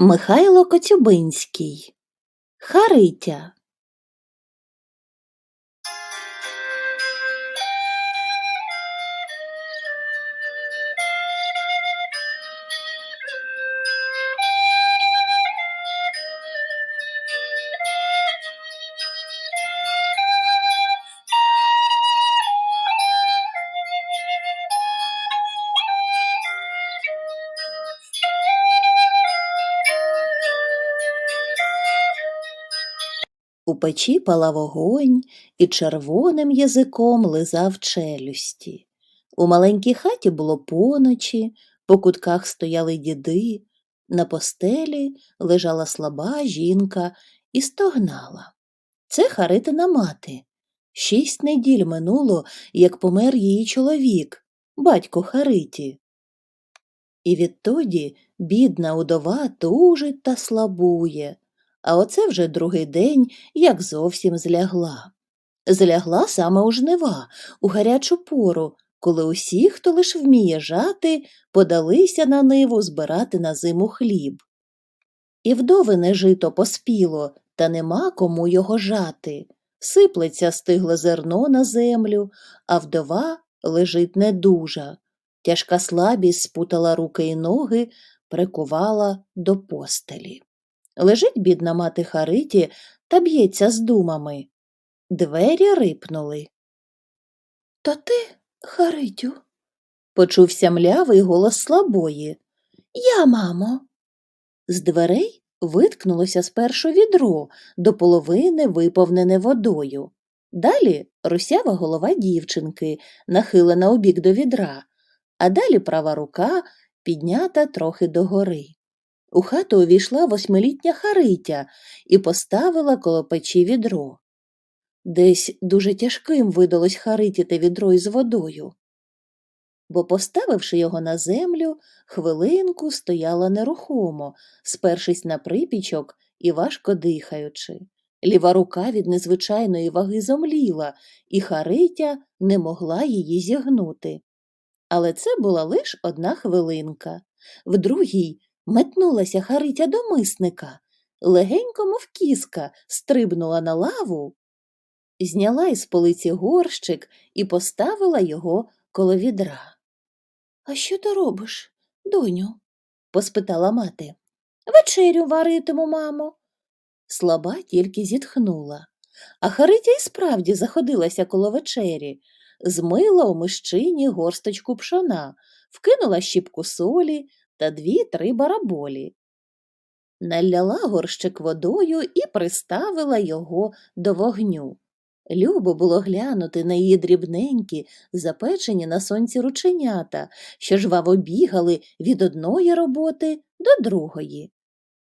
Михайло Коцюбинський. Харитя печі палав вогонь і червоним язиком лизав челюсті. У маленькій хаті було поночі, по кутках стояли діди, на постелі лежала слаба жінка і стогнала. Це Харитина мати. Шість неділь минуло, як помер її чоловік, батько Хариті. І відтоді бідна удова тужить та слабує, а оце вже другий день, як зовсім злягла. Злягла саме у жнива, у гарячу пору, коли усі, хто лиш вміє жати, подалися на ниву збирати на зиму хліб. І вдовине жито поспіло, та нема кому його жати. Сиплеться стигле зерно на землю, а вдова лежить недужа. Тяжка слабість спутала руки й ноги, прикувала до постелі. Лежить бідна мати Хариті та б'ється з думами. Двері рипнули. То ти, Харитю? почувся млявий голос слабої. Я, мамо. З дверей виткнулося спершу відро, до половини виповнене водою. Далі русява голова дівчинки, нахилена у бік до відра, а далі права рука піднята трохи догори. У хату увійшла восьмилітня Харитя і поставила коло печі відро. Десь дуже тяжким видалось Хариті те відро із водою, бо, поставивши його на землю, хвилинку стояла нерухомо, спершись на припічок і важко дихаючи. Ліва рука від незвичайної ваги зомліла, і Харитя не могла її зігнути. Але це була лише одна хвилинка. В другій метнулася Харитя до мисника, легенько, мов кіска, стрибнула на лаву, зняла із полиці горщик і поставила його коло відра. А що ти робиш, доню? поспитала мати. Вечерю варитиму, мамо. Слаба тільки зітхнула. А Харитя й справді заходилася коло вечері, змила у мищині горсточку пшона, вкинула щіпку солі та дві-три бараболі. Наляла горщик водою і приставила його до вогню. Любо було глянути на її дрібненькі, запечені на сонці рученята, що жваво бігали від одної роботи до другої.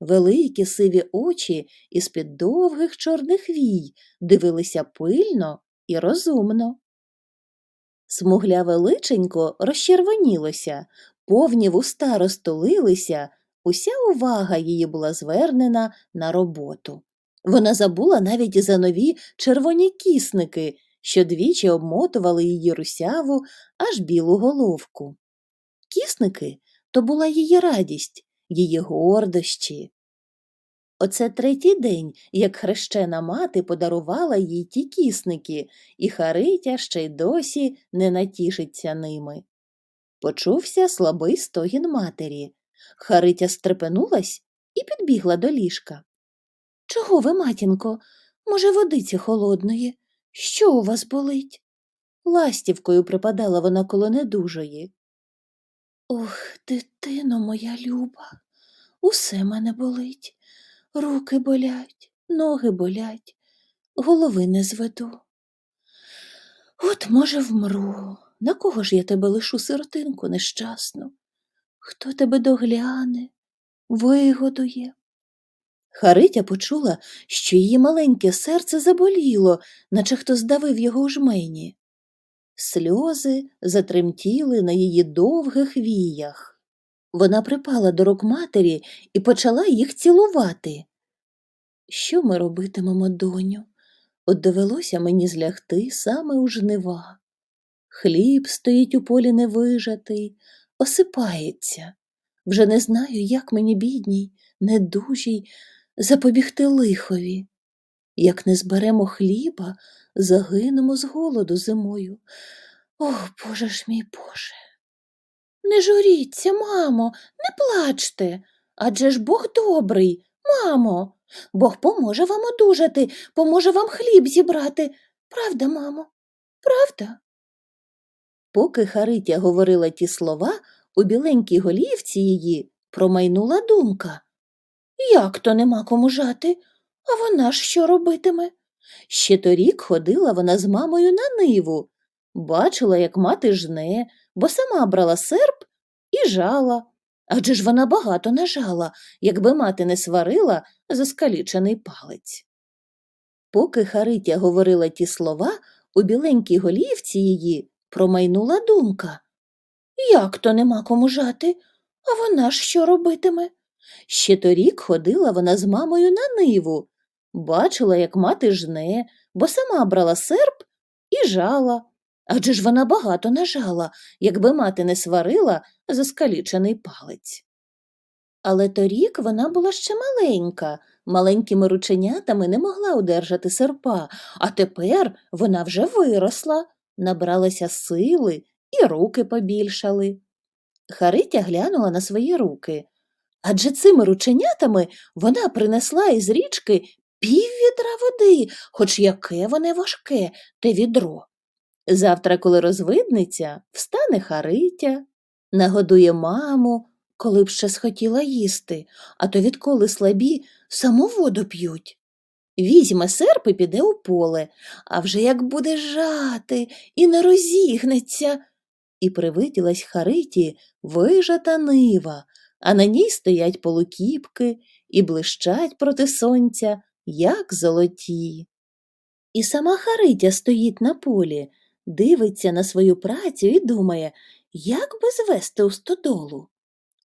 Великі сиві очі із під довгих чорних вій дивилися пильно і розумно. Смугляве личенько розчервонілося, повні вуста розтулилися, уся увага її була звернена на роботу. Вона забула навіть за нові червоні кісники, що двічі обмотували її русяву аж білу головку. Кісники то була її радість, її гордощі. Оце третій день, як хрещена мати подарувала їй ті кісники, і Харитя ще й досі не натішиться ними. Почувся слабий стогін матері. Харитя стрепенулась і підбігла до ліжка. Чого ви, матінко? Може, водиці холодної? Що у вас болить? Ластівкою припадала вона коло недужої. Ох, дитино моя люба, усе мене болить. Руки болять, ноги болять, голови не зведу. От, може, вмру. На кого ж я тебе лишу сиротинку нещасну? Хто тебе догляне, вигодує? Харитя почула, що її маленьке серце заболіло, наче хто здавив його у жмені. Сльози затремтіли на її довгих віях. Вона припала до рук матері і почала їх цілувати. Що ми робитимемо, доню? От довелося мені злягти саме у жнива. Хліб стоїть у полі невижатий, осипається. Вже не знаю, як мені, бідній, недужій, запобігти лихові. Як не зберемо хліба, загинемо з голоду зимою. Ох, Боже ж мій Боже. Не журіться, мамо, не плачте. Адже ж Бог добрий, мамо. Бог поможе вам одужати, поможе вам хліб зібрати. Правда, мамо? Правда? Поки Харитя говорила ті слова, у біленькій голівці її промайнула думка. Як то нема кому жати? А вона ж що робитиме? Ще торік ходила вона з мамою на ниву, бачила, як мати жне, бо сама брала серп і жала. Адже ж вона багато нажала, якби мати не сварила за скалічений палець. Поки Харитя говорила ті слова, у біленькій голівці її промайнула думка. Як то нема кому жати? А вона ж що робитиме? Ще торік ходила вона з мамою на ниву, бачила, як мати жне, бо сама брала серп і жала. Адже ж вона багато нажала, якби мати не сварила за скалічений палець. Але торік вона була ще маленька, маленькими рученятами не могла удержати серпа, а тепер вона вже виросла, набралася сили і руки побільшали. Харитя глянула на свої руки. Адже цими рученятами вона принесла із річки пів відра води, хоч яке воне важке, те відро. Завтра, коли розвиднеться, встане Харитя, нагодує маму, коли б ще схотіла їсти, а то відколи слабі саму воду п'ють. Візьме серп і піде у поле, а вже як буде жати і не розігнеться. І привиділась Хариті вижата нива, а на ній стоять полукіпки і блищать проти сонця, як золоті. І сама Харитя стоїть на полі, дивиться на свою працю і думає, як би звести у стодолу.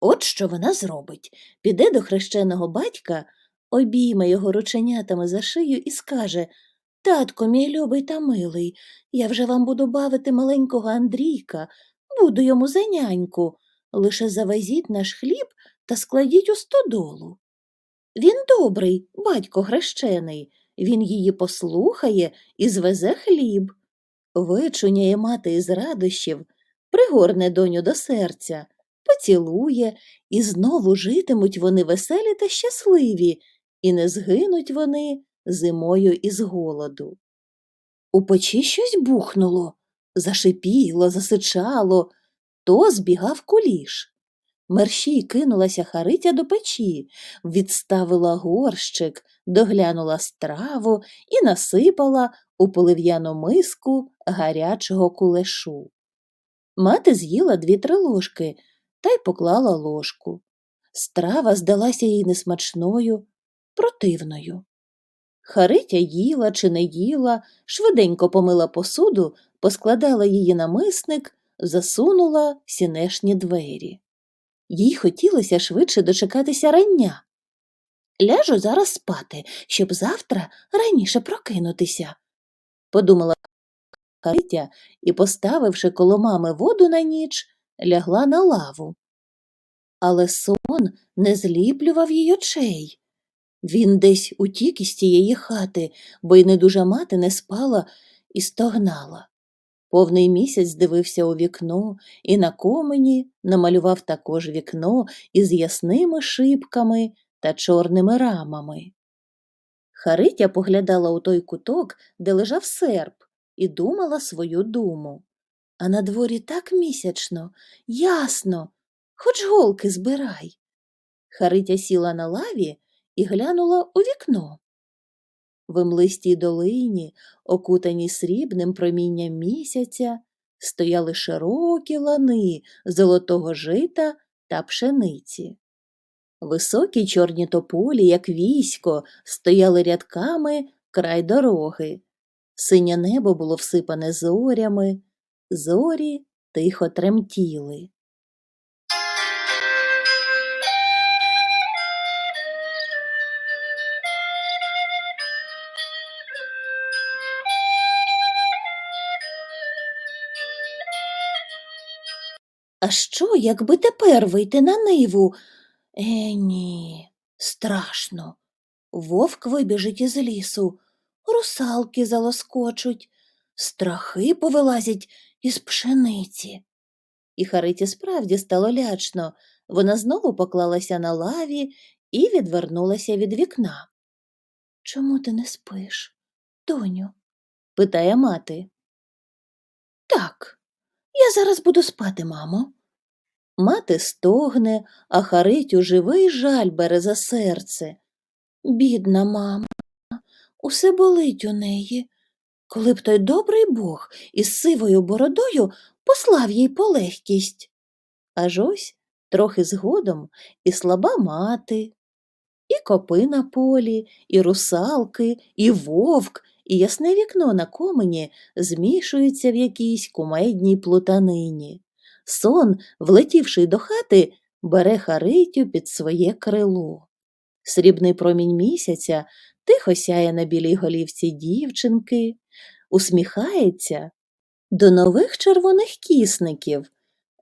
От що вона зробить піде до хрещеного батька, обійме його рученятами за шию і скаже Татко, мій любий та милий, я вже вам буду бавити маленького Андрійка, буду йому за няньку. Лише завезіть наш хліб та складіть у стодолу. Він добрий, батько хрещений, він її послухає і звезе хліб. Вичуняє мати із радощів, пригорне доню до серця, поцілує, і знову житимуть вони веселі та щасливі, і не згинуть вони зимою із голоду. У печі щось бухнуло, зашипіло, засичало, то збігав куліш. Мерщій кинулася Харитя до печі, відставила горщик, доглянула страву і насипала у полив'яну миску гарячого кулешу. Мати з'їла дві-три ложки та й поклала ложку. Страва здалася їй несмачною, противною. Харитя їла чи не їла, швиденько помила посуду, поскладала її на мисник, засунула сінешні двері. Їй хотілося швидше дочекатися рання. Ляжу зараз спати, щоб завтра раніше прокинутися, подумала Харитя і, поставивши коло мами воду на ніч, лягла на лаву. Але сон не зліплював їй очей. Він десь утік із тієї хати, бо й недужа мати не спала і стогнала. Повний місяць дивився у вікно і на комені намалював також вікно із ясними шибками та чорними рамами. Харитя поглядала у той куток, де лежав серп, і думала свою думу. А на дворі так місячно, ясно, хоч голки збирай. Харитя сіла на лаві і глянула у вікно. В млистій долині, окутаній срібним промінням місяця, стояли широкі лани золотого жита та пшениці. Високі чорні тополі, як військо, стояли рядками край дороги. Синє небо було всипане зорями, зорі тихо тремтіли. А що, якби тепер вийти на ниву? Е, ні, страшно. Вовк вибіжить із лісу, русалки залоскочуть, страхи повилазять із пшениці. І Хариті справді стало лячно. Вона знову поклалася на лаві і відвернулася від вікна. Чому ти не спиш, доню? питає мати. Так, я зараз буду спати, мамо. Мати стогне, а Харитю живий жаль бере за серце. Бідна мама, усе болить у неї. Коли б той добрий Бог із сивою бородою послав їй полегкість. Аж ось трохи згодом і слаба мати, і копи на полі, і русалки, і вовк, і ясне вікно на комені змішуються в якійсь кумедній плутанині. Сон, влетівши до хати, бере Харитю під своє крило. Срібний промінь місяця тихо сяє на білій голівці дівчинки, усміхається до нових червоних кісників,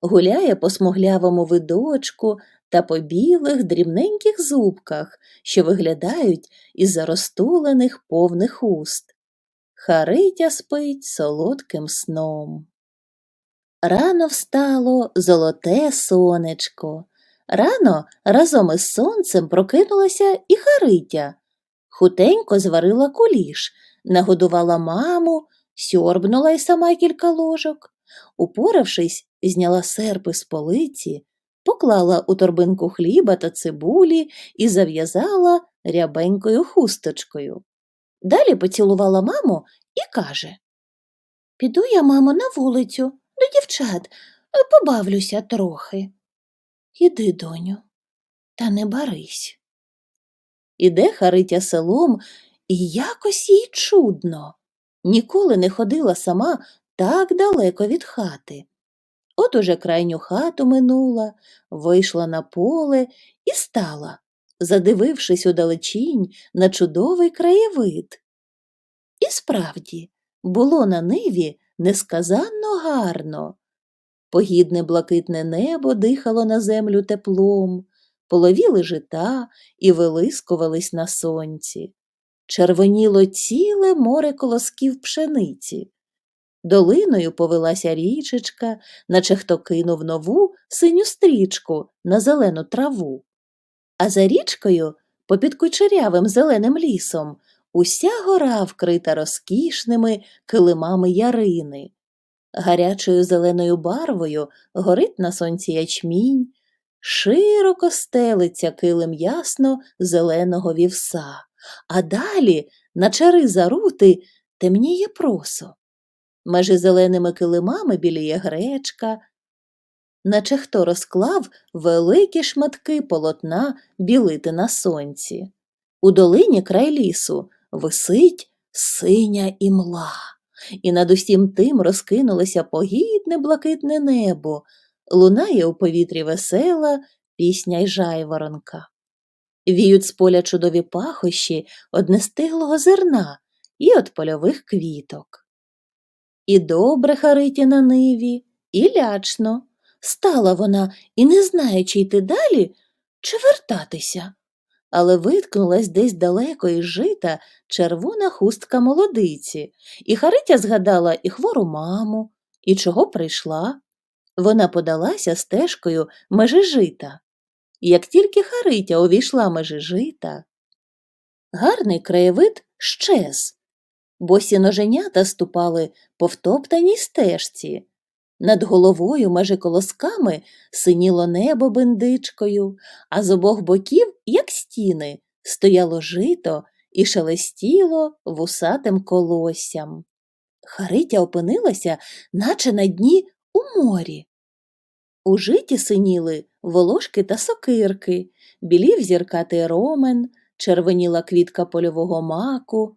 гуляє по смуглявому видочку та по білих дрібненьких зубках, що виглядають із заростулених повних уст. Харитя спить солодким сном. Рано встало золоте сонечко. Рано разом із сонцем прокинулася і Харитя. Хутенько зварила куліш, нагодувала маму, сьорбнула й сама кілька ложок. Упоравшись, зняла серпи з полиці, поклала у торбинку хліба та цибулі і зав'язала рябенькою хусточкою. Далі поцілувала маму і каже Піду я, мамо, на вулицю до дівчат, побавлюся трохи. Іди, доню, та не барись. Іде Харитя селом, і якось їй чудно. Ніколи не ходила сама так далеко від хати. От уже крайню хату минула, вийшла на поле і стала, задивившись удалечінь на чудовий краєвид. І справді, було на ниві несказанно гарно. Погідне блакитне небо дихало на землю теплом, половіли жита і вилискувались на сонці. Червоніло ціле море колосків пшениці. Долиною повелася річечка, наче хто кинув нову синю стрічку на зелену траву. А за річкою, попід кучерявим зеленим лісом, уся гора вкрита розкішними килимами ярини. Гарячою зеленою барвою горить на сонці ячмінь, широко стелиться килим ясно зеленого вівса, а далі, на чари зарути, темніє просо. Межі зеленими килимами біліє гречка, наче хто розклав великі шматки полотна білити на сонці. У долині край лісу висить синя імла, і над усім тим розкинулося погідне блакитне небо, лунає у повітрі весела пісня й жайворонка. Віють з поля чудові пахощі од нестиглого зерна і од польових квіток. І добре Хариті на ниві, і лячно. Стала вона і не знає, чи йти далі, чи вертатися. Але виткнулась десь далеко із жита червона хустка молодиці, і Харитя згадала і хвору маму, і чого прийшла. Вона подалася стежкою межи жита. Як тільки Харитя увійшла межи жита, гарний краєвид щез. Босі ноженята ступали по втоптаній стежці. Над головою межи колосками синіло небо бендичкою, а з обох боків, як стіни, стояло жито і шелестіло вусатим колоссям. Харитя опинилася, наче на дні у морі. У житі синіли волошки та сокирки, білів зіркатий ромен, червоніла квітка польового маку,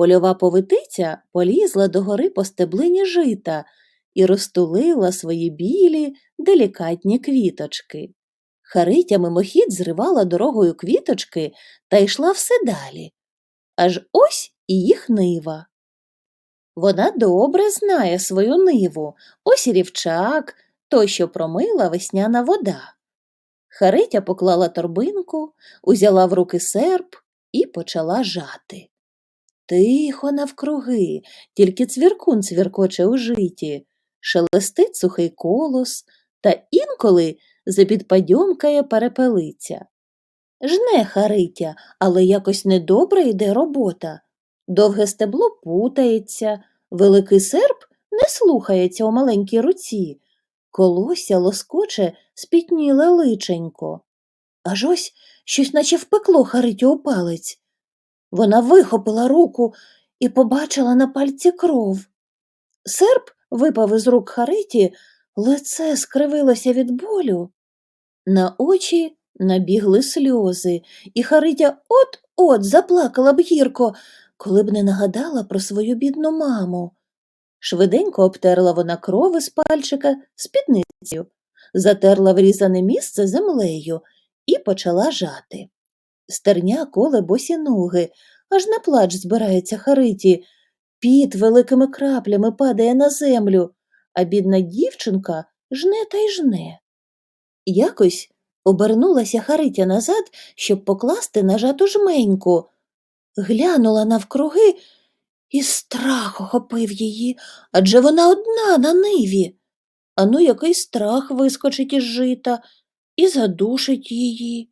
польова повитиця полізла догори по стеблині жита і розтулила свої білі, делікатні квіточки. Харитя мимохідь зривала дорогою квіточки та йшла все далі. Аж ось і їх нива. Вона добре знає свою ниву, ось і рівчак, той, що промила весняна вода. Харитя поклала торбинку, узяла в руки серп і почала жати. Тихо навкруги, тільки цвіркун цвіркоче у житі, шелестить сухий колос, та інколи запідпадьомкає перепелиця. Жне Харитя, але якось недобре йде робота. Довге стебло путається, великий серп не слухається у маленькій руці, колося лоскоче спітніле личенько. Аж ось щось наче впекло Харитю у палець. Вона вихопила руку і побачила на пальці кров. Серп випав із рук Хариті, лице скривилося від болю. На очі набігли сльози, і Харитя от-от заплакала б гірко, коли б не нагадала про свою бідну маму. Швиденько обтерла вона кров із пальчика спідницею, затерла врізане місце землею і почала жати. Стерня коле босі ноги, аж на плач збирається Хариті. Піт великими краплями падає на землю, а бідна дівчинка жне та й жне. Якось обернулася Харитя назад, щоб покласти на жату жменьку. Глянула навкруги, і страх охопив її, адже вона одна на ниві. Ану, який страх вискочить із жита і задушить її.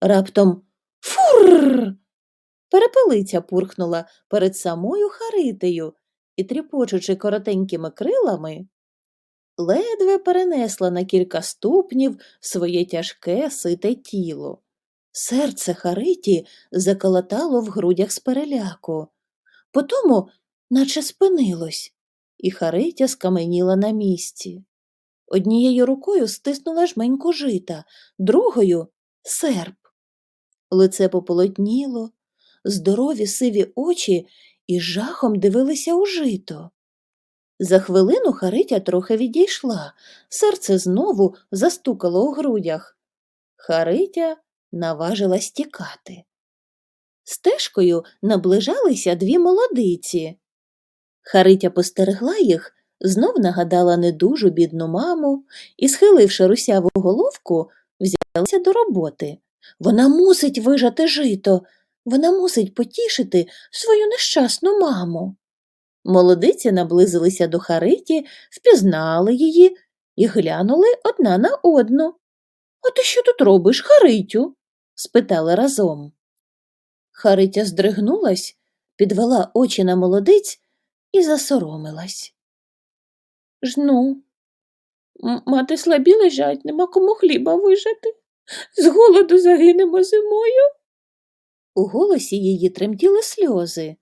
Раптом фур. Перепелиця пурхнула перед самою Харитею і, тріпочучи коротенькими крилами, ледве перенесла на кілька ступнів своє тяжке сите тіло. Серце Хариті заколотало в грудях з переляку. Потому, наче спинилось, і Харитя скаменіла на місці. Однією рукою стиснула жменьку жита, другою серп. Лице пополотніло, здорові сиві очі із жахом дивилися у жито. За хвилину Харитя трохи відійшла, серце знову застукало у грудях. Харитя наважилась тікати. Стежкою наближалися дві молодиці. Харитя постерегла їх, знов нагадала недужу бідну маму і, схиливши русяву головку, взялася до роботи. Вона мусить вижати жито, вона мусить потішити свою нещасну маму. Молодиці наблизилися до Хариті, впізнали її і глянули одна на одну. А ти що тут робиш, Харитю? спитали разом. Харитя здригнулась, підвела очі на молодиць і засоромилась. Жну, мати слабі лежать, нема кому хліба вижати. З голоду загинемо зимою. У голосі її тремтіли сльози.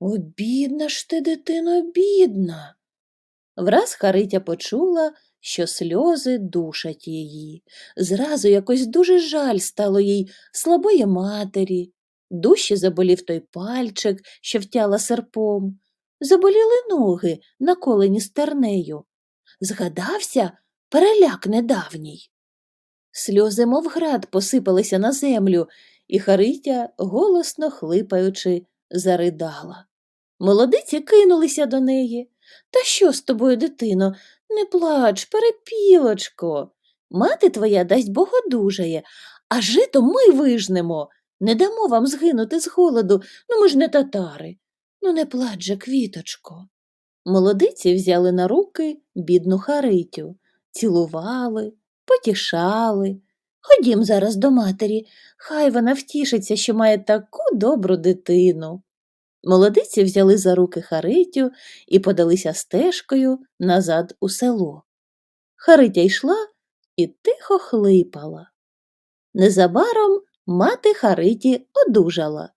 О, бідна ж ти, дитино, бідна. Враз Харитя почула, що сльози душать її. Зразу якось дуже жаль стало їй слабої матері. Дужче заболів той пальчик, що втяла серпом. Заболіли ноги, наколені стернею. Згадався переляк недавній. Сльози, мов град, посипалися на землю, і Харитя, голосно хлипаючи, заридала. Молодиці кинулися до неї. Та що з тобою, дитино? Не плач, перепілочко. Мати твоя дасть Бог одужає, а жито ми вижнемо. Не дамо вам згинути з голоду, ну ми ж не татари. Ну не плач же, квіточко. Молодиці взяли на руки бідну Харитю, цілували, потішали. Ходім зараз до матері, хай вона втішиться, що має таку добру дитину. Молодиці взяли за руки Харитю і подалися стежкою назад у село. Харитя йшла і тихо хлипала. Незабаром мати Хариті одужала.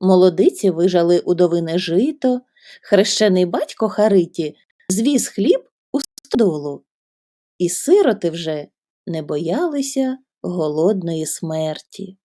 Молодиці вижали удовине жито, хрещений батько Хариті звіз хліб у стодолу. І сироти вже не боялися голодної смерті.